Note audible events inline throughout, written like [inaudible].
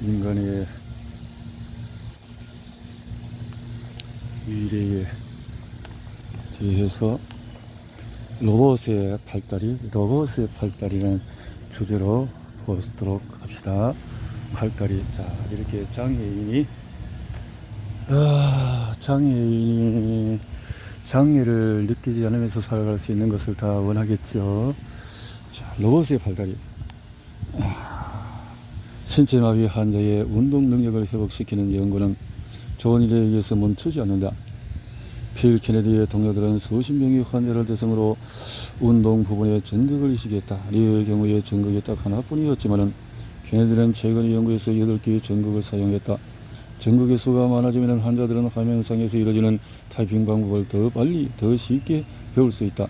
인간의 미래에 대해서 로봇의 발달이 로봇의 발달이라는 주제로 보도록 합시다. 발달이 자 이렇게 장애인이 아, 장애인이 장애를 느끼지 않으면서 살아갈 수 있는 것을 다 원하겠죠. 자, 로봇의 발달이 아, 신체 마비 환자의 운동 능력을 회복시키는 연구는 좋은 일에 의해서 멈추지 않는다. 필 케네디의 동료들은 수십 명의 환자를 대상으로 운동 부분에 전극을 이식했다. 리의 경우에 전극이 딱 하나뿐이었지만은 케네디는 최근 연구에서 8개의 전극을 사용했다. 전극의 수가 많아지면 환자들은 화면상에서 이루어지는 타이핑 방법을 더 빨리, 더 쉽게 배울 수 있다.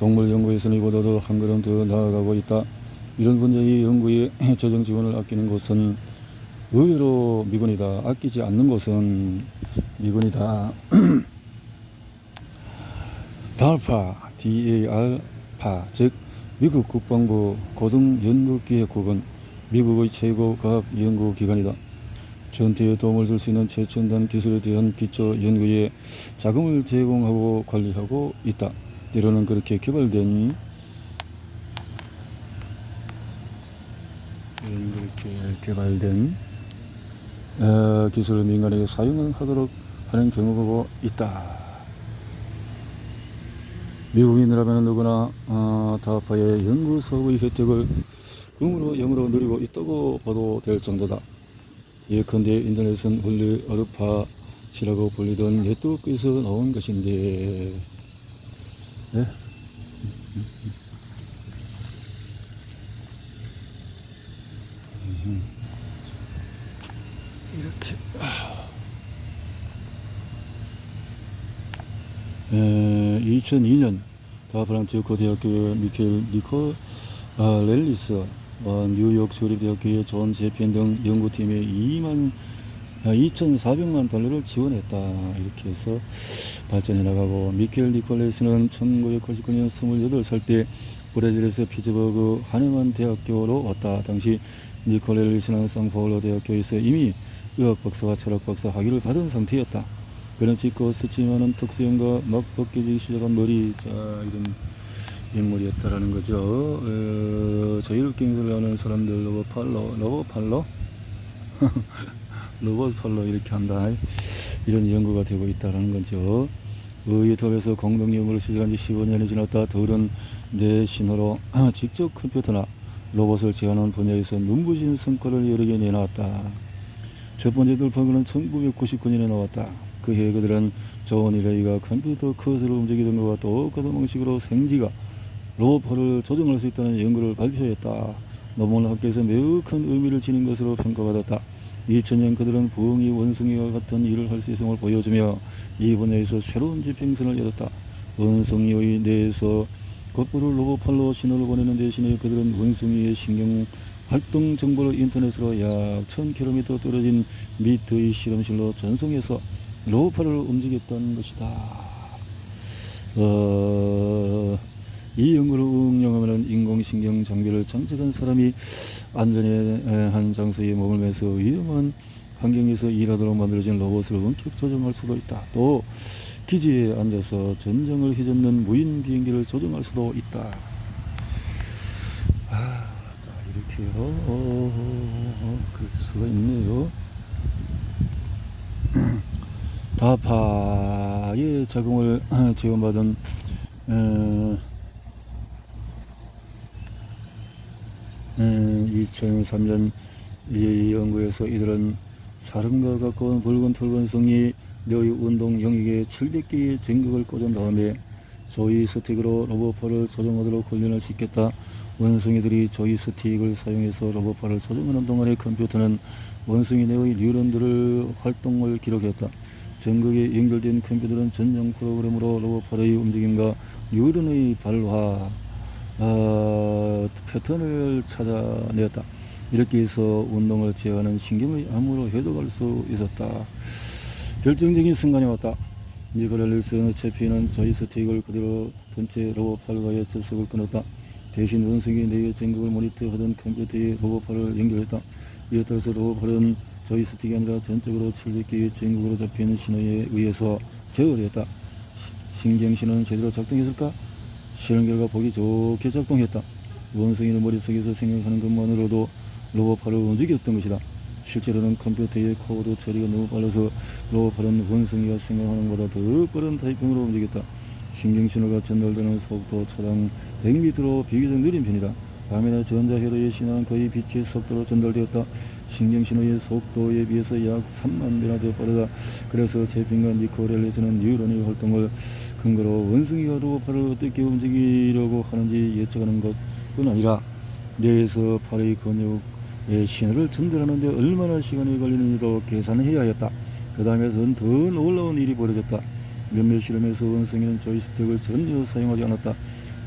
동물 연구에서는 이보다도 한 걸음 더 나아가고 있다. 이런 분야의 연구에 재정 지원을 아끼는 곳은 의외로 미군이다. 아끼지 않는 곳은 미군이다. [clears throat] DARPA, DARPA, 즉 미국 국방부 고등연구기획국은 미국의 최고 과학 연구 기관이다. 전투에 도움을 줄 수 있는 최첨단 기술에 대한 기초 연구에 자금을 제공하고 관리하고 있다. 때로는 그렇게 개발된 이런 그렇게 개발된 어, 기술을 민간에게 사용하도록 하는 경우가 있다. 미국인이라면 누구나 어, 다파의 연구 사업의 혜택을 음으로 영으로 누리고 있다고 봐도 될 정도다. 예컨대 인터넷은 원래 어르파시라고 불리던 네트워크에서 나온 것인데 네? 이렇게 에, 2002년 다프란티오코 대학교의 미켈 니콜 아, 렐리스 어, 뉴욕 조립대학교의 존 제펜 등 연구팀에 2만 아, 2,400만 달러를 지원했다 이렇게 해서 발전해 나가고 미켈 니콜레스는 1999년 28살 때 브라질에서 피츠버그 하네만 대학교로 왔다 당시 니콜레스는 상파울로 대학교에서 이미 의학 박사와 철학 박사 학위를 받은 상태였다. 그는 짙고 스치면은 특수형과 막 벗겨지기 시작한 머리 자 이런 인물이었다라는 거죠. 어, 자유롭게 하는 사람들 로봇 팔로 로봇 팔로 팔로 이렇게 한다. 이런 연구가 되고 있다라는 거죠. 의유톱에서 공동 연구를 시작한 지 15년이 지났다. 더른 내 신호로 [clears throat] 직접 컴퓨터나 로봇을 제어하는 분야에서 눈부신 성과를 여러 개 내놨다. 첫 번째 돌파구는 1999년에 나왔다. 그 해에 그들은 존 이레이가 컴퓨터 커서를 움직이던 것과 똑같은 방식으로 생지가 로봇을 조정할 수 있다는 연구를 발표했다. 논문 학계에서 매우 큰 의미를 지닌 것으로 평가받았다. 2000년 그들은 부엉이 원숭이와 같은 일을 할 수 있음을 보여주며 이 분야에서 새로운 지평선을 열었다. 원숭이의 뇌에서 거꾸로 로봇팔로 신호를 보내는 대신에 그들은 원숭이의 신경 활동 정보를 인터넷으로 약 1000km 떨어진 미트의 실험실로 전송해서 로봇팔을 움직였던 것이다. 어, 이 연구를 응용하면 인공신경 장비를 장착한 사람이 안전한 장소에 머물면서 위험한 환경에서 일하도록 만들어진 로봇을 원격 조정할 수도 있다. 또 기지에 앉아서 전쟁을 휘젓는 무인 비행기를 조정할 수도 있다. 아, 자, 이렇게요. 어, 어, 어, 그럴 수가 있네요. [clears throat] 다파의 자금을 [clears throat] 지원받은 어, 2003년 이 연구에서 이들은 사람과 가까운 붉은 털건성이 너의 운동 영역에 700개의 전극을 꽂은 다음에 조이 스틱으로 로봇팔을 조정하도록 훈련을 시켰다. 원숭이들이 조이 스틱을 사용해서 로봇팔을 조정하는 동안의 컴퓨터는 원숭이 내의 뉴런들을 활동을 기록했다. 전극에 연결된 컴퓨터는 전용 프로그램으로 로봇팔의 움직임과 뉴런의 발화, 어, 패턴을 찾아내었다. 이렇게 해서 운동을 제어하는 신경의 암으로 해독할 수 있었다. 결정적인 순간이 왔다. 니콜라 릴슨 채피는 저희 스틱을 그대로 던채 로봇팔과의 접속을 끊었다. 대신 원숭이 내의 전극을 모니터하던 컴퓨터에 로봇팔을 연결했다. 이에 따라서 로봇팔은 조이스틱이 아니라 전적으로 700개의 전극으로 잡힌 신호에 의해서 제어를 했다. 시- 신경신호는 제대로 작동했을까? 실험 결과 보기 좋게 작동했다. 원숭이는 머릿속에서 생각하는 것만으로도 로봇팔을 움직였던 것이다. 실제로는 컴퓨터의 코드 처리가 너무 빨라서 로봇팔은 원숭이가 생각하는 것보다 더 빠른 타이핑으로 움직였다. 신경신호가 전달되는 속도 초당 100m로 비교적 느린 편이다. 밤이나 전자회로의 신호는 거의 빛의 속도로 전달되었다. 신경신호의 속도에 비해서 약 3만 배나 더 빠르다. 그래서 제핀과 니코렐에서는 뉴런의 활동을 근거로 원숭이가 로봇팔을 어떻게 움직이려고 하는지 예측하는 것뿐 아니라 뇌에서 팔의 근육의 신호를 전달하는데 얼마나 시간이 걸리는지도 계산해야 했다. 그 다음에선 더 놀라운 일이 벌어졌다. 몇몇 실험에서 원숭이는 조이스틱을 전혀 사용하지 않았다.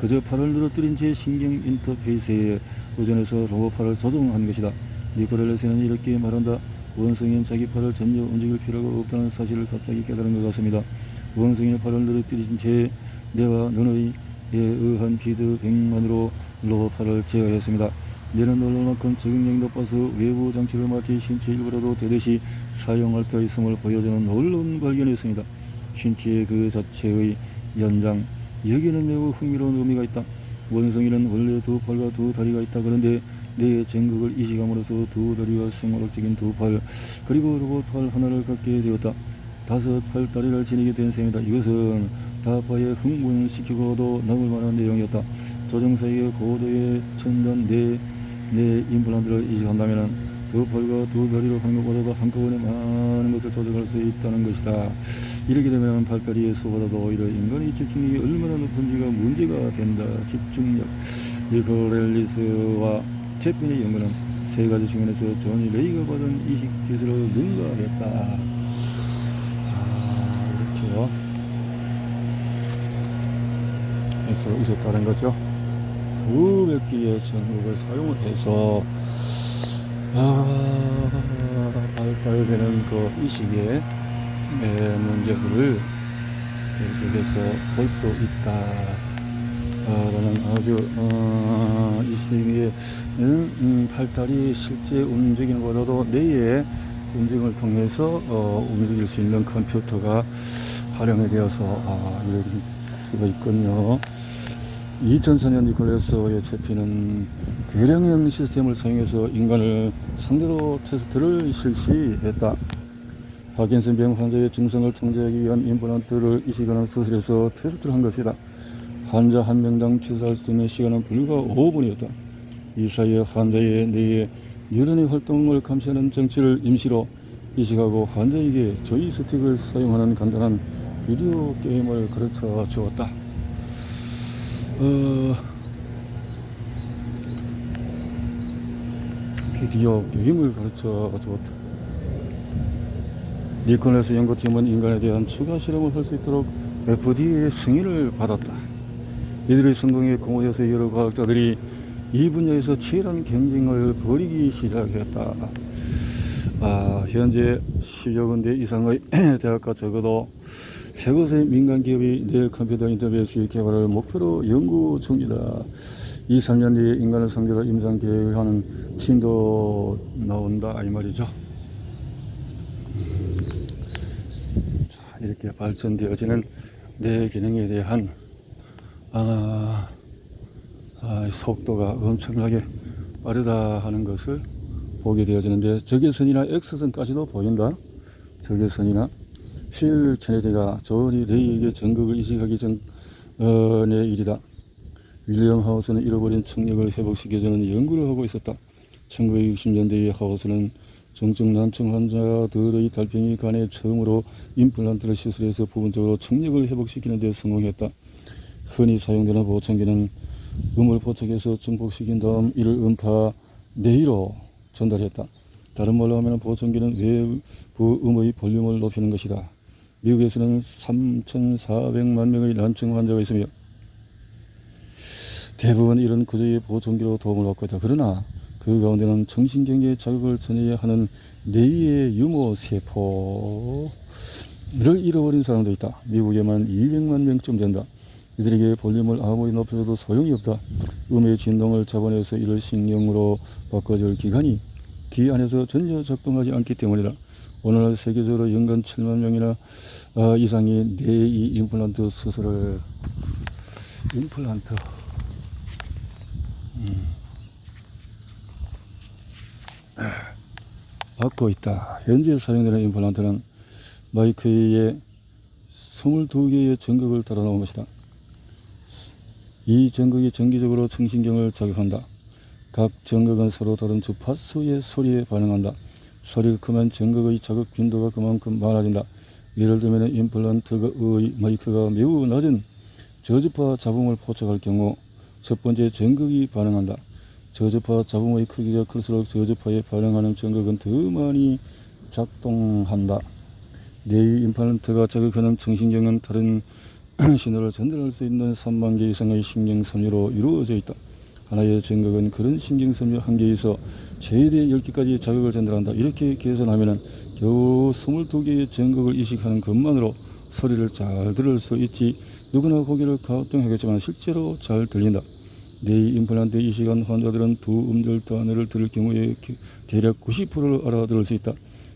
그저 팔을 늘어뜨린 채 신경 인터페이스에 의존해서 로봇팔을 조종한 것이다. 니코렐레스는 이렇게 말한다. 원숭이는 자기 팔을 전혀 움직일 필요가 없다는 사실을 갑자기 깨달은 것 같습니다. 원숭이는 팔을 늘어뜨린 채 뇌와 눈의 에 의한 피드백만으로 로봇팔을 제어했습니다. 뇌는 놀랄 만큼 적응력이 높아서 외부 장치를 마치 신체 일부라도 되듯이 사용할 수 있음을 보여주는 놀라운 발견이었습니다. 신체의 그 자체의 연장 여기에는 매우 흥미로운 의미가 있다. 원숭이는 원래 두 팔과 두 다리가 있다. 그런데 뇌의 전극을 이식함으로써 두 다리와 생물학적인 두 팔 그리고 로봇 팔 하나를 갖게 되었다. 다섯 팔다리를 지니게 된 셈이다. 이것은 다파에 흥분시키고도 남을 만한 내용이었다. 조정사의 고도의 첨단 뇌, 뇌 임플란트를 이식한다면 두 팔과 두 다리로 하는 것보다도 한꺼번에 많은 것을 조정할 수 있다는 것이다. 이렇게 되면 수보다도 오히려 인간의 집중력이 얼마나 높은지가 문제가 된다. 집중력. 리코렐리스와 제핀의 연구는 세 가지 측면에서 조니 레이가 받은 이식 기술을 능가했다. 아, 이렇게요. 해서 있었다는 거죠. 수백 개의 전극을 사용을 해서 아, 발달되는 그 이식의 에, 문제들을 계속해서 볼 수 있다. 아, 라는 아주 어, 이식의 음, 팔다리 실제 움직이는 것보다도 뇌의 움직임을 통해서 어, 움직일 수 있는 컴퓨터가 활용이 되어서 아, 이럴 수가 있군요. 2004년 니콜레스의 채피는 대량형 시스템을 사용해서 인간을 상대로 테스트를 실시했다. 파킨슨 병 환자의 증상을 통제하기 위한 임플란트를 이식하는 수술에서 테스트를 한 것이다. 환자 한 명당 취사할 수 있는 시간은 불과 5분이었다. 이 사이에 환자의 뇌의 뉴런의 활동을 감시하는 장치를 임시로 이식하고 환자에게 조이스틱을 사용하는 간단한 비디오 게임을 가르쳐 주었다. 어, 비디오 게임을 가르쳐 주었다. 니콜레스 연구팀은 인간에 대한 추가 실험을 할 수 있도록 FDA의 승인을 받았다. 이들의 성공에 공헌해서 여러 과학자들이 이 분야에서 치열한 경쟁을 벌이기 시작했다. 아, 현재 10여 군데 이상의 [clears throat] 대학과 적어도 세 곳의 민간 기업이 내 컴퓨터 인터페이스 개발을 목표로 연구 중이다. 2, 3년 뒤에 인간을 상대로 임상 계획하는 팀도 나온다 이 말이죠. 이렇게 발전되어지는 내 기능에 대한 아, 아, 속도가 엄청나게 빠르다 하는 것을 보게 되어지는데 적외선이나 X선까지도 보인다. 적외선이나 필 케네디가 조니 레이에게 전극을 이식하기 전의 일이다. 윌리엄 하우스는 잃어버린 청력을 회복시켜주는 연구를 하고 있었다. 1960년대에 하우스는 정증 난청 환자들의 달팽이 간에 처음으로 임플란트를 시술해서 부분적으로 청력을 회복시키는 데 성공했다. 흔히 사용되는 보청기는 음을 포착해서 증폭시킨 다음 이를 음파 내의로 전달했다. 다른 말로 하면 보청기는 외부 음의 볼륨을 높이는 것이다. 미국에서는 3,400만 명의 난청 환자가 있으며 대부분 이런 구조의 보청기로 도움을 받고 있다. 그러나 그 가운데는 정신경계에 자극을 전해야 하는 뇌의 유모 세포를 잃어버린 사람도 있다. 미국에만 200만 명쯤 된다. 이들에게 볼륨을 아무리 높여줘도 소용이 없다. 음의 진동을 잡아내서 이를 신경으로 바꿔줄 기관이 귀 안에서 전혀 작동하지 않기 때문이다. 오늘날 세계적으로 연간 7만 명이나 아, 이상이 뇌이 임플란트 수술을 임플란트 음. 아, 받고 있다. 현재 사용되는 임플란트는 마이크에 22개의 전극을 달아 놓은 것이다. 이 전극이 정기적으로 청신경을 자극한다. 각 전극은 서로 다른 주파수의 소리에 반응한다. 소리가 크면 전극의 자극 빈도가 그만큼 많아진다. 예를 들면 임플란트의 마이크가 매우 낮은 저주파 잡음을 포착할 경우 첫 번째 전극이 반응한다. 저주파 잡음의 크기가 클수록 저주파에 반응하는 전극은 더 많이 작동한다. 뇌의 임플란트가 자극하는 청신경은 다른 [clears throat] 신호를 전달할 수 있는 3만 개 이상의 신경섬유로 이루어져 있다. 하나의 전극은 그런 신경섬유 한 개에서 최대 10개까지 자극을 전달한다. 이렇게 계산하면 겨우 22개의 전극을 이식하는 것만으로 소리를 잘 들을 수 있지 누구나 고개를 가동하겠지만 실제로 잘 들린다. 뇌의 임플란트 이식한 환자들은 두 음절 단어를 들을 경우에 대략 90%를 알아들을 수 있다.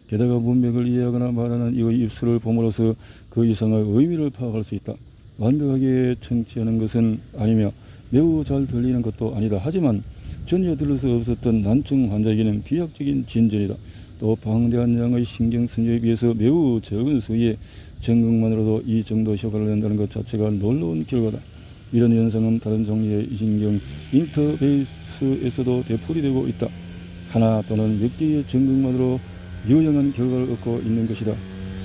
게다가 문맥을 이해하거나 말하는 이의 입술을 봄으로써 그 이상의 의미를 파악할 수 있다. 완벽하게 청취하는 것은 아니며 매우 잘 들리는 것도 아니다. 하지만 전혀 들을 수 없었던 난청 환자에게는 비약적인 진전이다. 또 방대한 양의 신경선유에 비해서 매우 적은 수의 전극만으로도 이 정도 효과를 낸다는 것 자체가 놀라운 결과다. 이런 현상은 다른 종류의 신경 인터베이스에서도 되풀이 되고 있다. 하나 또는 몇 개의 전극만으로 유용한 결과를 얻고 있는 것이다.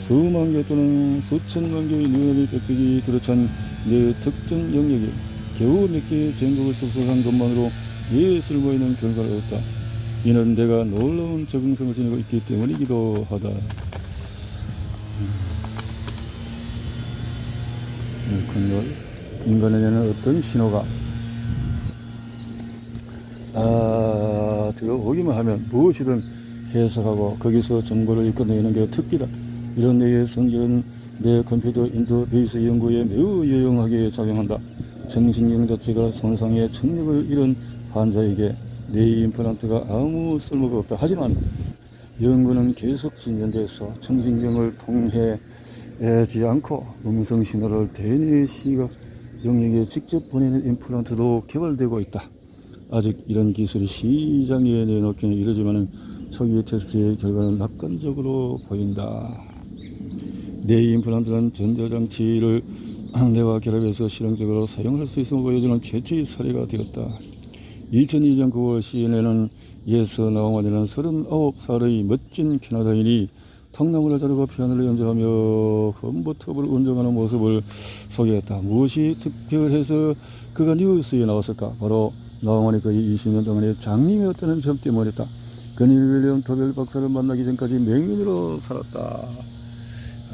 수만 개 또는 수천만 개의 뉴런이 빽빽이 들어찬 내 특정 영역에 겨우 몇 개의 전극을 접속한 것만으로 예 쓸모있는 결과를 얻었다. 이는 내가 놀라운 적응성을 지니고 있기 때문이기도 하다. 그렇군요. 인간에게는 어떤 신호가 아 들어오기만 하면 무엇이든 해석하고 거기서 정보를 읽어내는 게 특기다. 이런 뇌의 성질은 내 컴퓨터 인터페이스 연구에 매우 유용하게 작용한다. 정신경 자체가 손상의 청력을 잃은 환자에게 뇌 임플란트가 아무 쓸모가 없다. 하지만 연구는 계속 진전돼서 청신경을 통해지 않고 음성 신호를 대뇌 시각 영역에 직접 보내는 임플란트도 개발되고 있다. 아직 이런 기술이 시장에 내놓기는 이르지만 초기 테스트의 결과는 낙관적으로 보인다. 뇌 임플란트는 전자장치를 [clears throat] 뇌와 결합해서 실용적으로 사용할 수 있음을 보여주는 최초의 사례가 되었다. 2002년 9월 CNN은 예서 나옹아되는 39살의 멋진 캐나다인이 통나무를 자르고 피아노를 연주하며 컴버터블을 운전하는 모습을 소개했다. 무엇이 특별해서 그가 뉴스에 나왔을까? 바로 나옹아이 거의 20년 동안의 장님이었다는 점 때문이었다. 그는 윌리엄 토벨 박사를 만나기 전까지 맹인으로 살았다.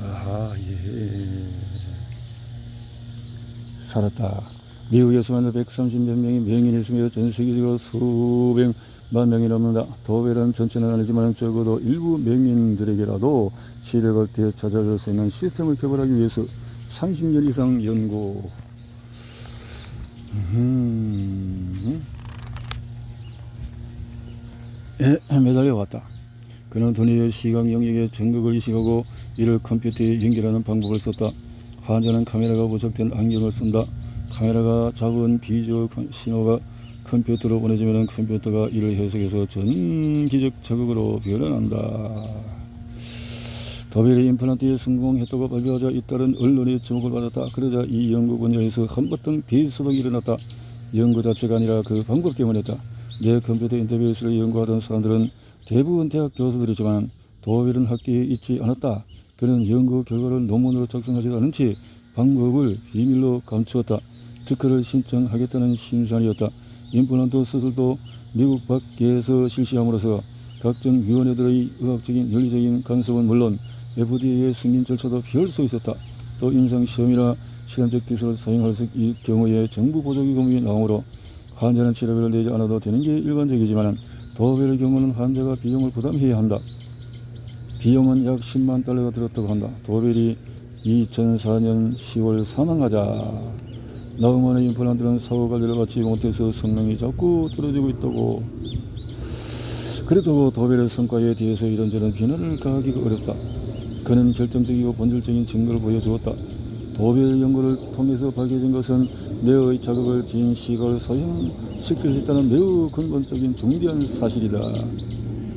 아하, 예. 살았다. 미국에서만 130몇 명이 명인이 있으며 전 세계적으로 수백 만 명이 넘는다. 도벨은 전체는 아니지만 적어도 일부 명인들에게라도 시력을 되찾아줄 수 있는 시스템을 개발하기 위해서 30년 이상 연구. 음. 에, 매달려 왔다. 그는 돈의 시각 영역에 전극을 이식하고 이를 컴퓨터에 연결하는 방법을 썼다. 환자는 카메라가 부착된 안경을 쓴다. 카메라가 작은 비주얼 신호가 컴퓨터로 보내지면 컴퓨터가 이를 해석해서 전기적 자극으로 변환한다. 더벨이 임플란트에 성공했다고 발표하자 잇따른 언론의 주목을 받았다. 그러자 이 연구 분야에서 한바탕 대수동이 일어났다. 연구 자체가 아니라 그 방법 때문이었다. 내 컴퓨터 인터뷰에서 연구하던 사람들은 대부분 대학 교수들이지만 도벨은 학교에 있지 않았다. 그는 연구 결과를 논문으로 작성하지 않은 채 방법을 비밀로 감추었다. 특허를 신청하겠다는 심산이었다. 임플란트 수술도 미국 밖에서 실시함으로써 각종 위원회들의 의학적인 윤리적인 간섭은 물론 FDA의 승인 절차도 피할 수 있었다. 또 임상시험이나 실험적 기술을 사용할 수 있을 경우에 정부 보조기금이 나오므로 환자는 치료비를 내지 않아도 되는 게 일반적이지만 도벨의 경우는 환자가 비용을 부담해야 한다. 비용은 약 10만 달러가 들었다고 한다. 도벨이 2004년 10월 사망하자 나그만의 임플란트는 사후 관리를 받지 못해서 성능이 자꾸 떨어지고 있다고. 그래도 도벨의 성과에 대해서 이런저런 비난을 가하기가 어렵다. 그는 결정적이고 본질적인 증거를 보여주었다. 도벨 연구를 통해서 밝혀진 것은 뇌의 자극을 시각을 사용시킬 수 있다는 매우 근본적인 중대한 사실이다.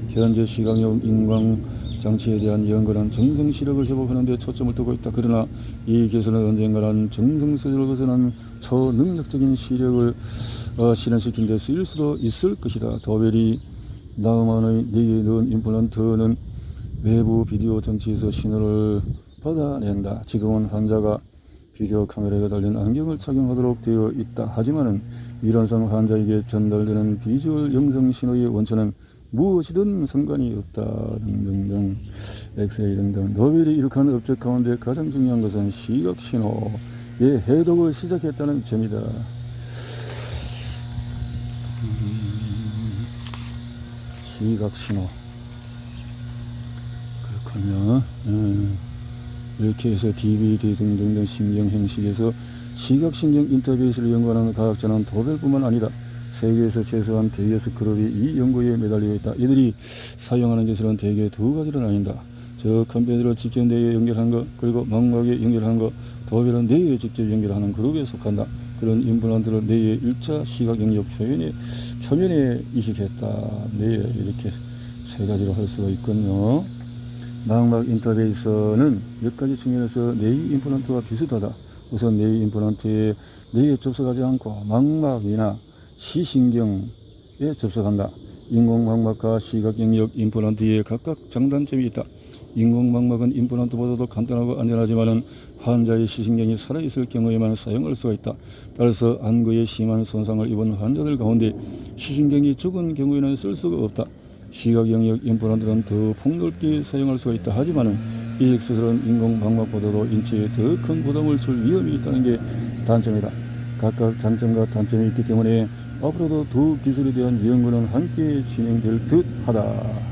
현재 시각용 인광 장치에 대한 연구는 정성 시력을 회복하는 데 초점을 두고 있다. 그러나 이 기술은 언젠가는 정성 수준을 벗어난 초능력적인 시력을 어, 실현시킨 데 쓰일 수도 있을 것이다. 도벨이 나우만의 뇌에 넣은 임플란트는 외부 비디오 장치에서 신호를 받아낸다. 지금은 환자가 비디오 카메라가 달린 안경을 착용하도록 되어 있다. 하지만은 이론상 환자에게 전달되는 비주얼 영상 신호의 원천은 무엇이든 상관이 없다. 등등등 엑스레이 등등 노벨이 이룩한 업적 가운데 가장 중요한 것은 시각 신호의 해독을 시작했다는 점이다. 음, 시각 신호 그렇군요. 음. 이렇게 해서 DVD 등등등 신경 형식에서 시각신경 인터페이스를 연구하는 과학자는 도벨뿐만 아니다. 세계에서 최소한 대여섯 그룹이 이 연구에 매달려 있다. 이들이 사용하는 기술은 대개 두 가지로 나뉜다. 저 컴퓨터를 직접 뇌에 연결하는 것, 그리고 망막에 연결하는 것, 도벨은 뇌에 직접 연결하는 그룹에 속한다. 그런 임플란트를 뇌의 1차 시각 영역 표면에, 표면에 이식했다. 뇌에 이렇게 세 가지로 할 수가 있군요. 망막 인터페이스는 몇 가지 측면에서 뇌의 임플란트와 비슷하다. 우선 뇌의 임플란트에 뇌에 접속하지 않고 망막이나 시신경에 접속한다. 인공망막과 시각 영역 임플란트에 각각 장단점이 있다. 인공망막은 임플란트보다도 간단하고 안전하지만은 환자의 시신경이 살아있을 경우에만 사용할 수가 있다. 따라서 안구에 심한 손상을 입은 환자들 가운데 시신경이 죽은 경우에는 쓸 수가 없다. 시각 영역 임플란트는 더 폭넓게 사용할 수가 있다. 하지만은 이식 수술은 인공 망막보다도 인체에 더 큰 부담을 줄 위험이 있다는 게 단점이다. 각각 장점과 단점이 있기 때문에 앞으로도 두 기술에 대한 연구는 함께 진행될 듯 하다.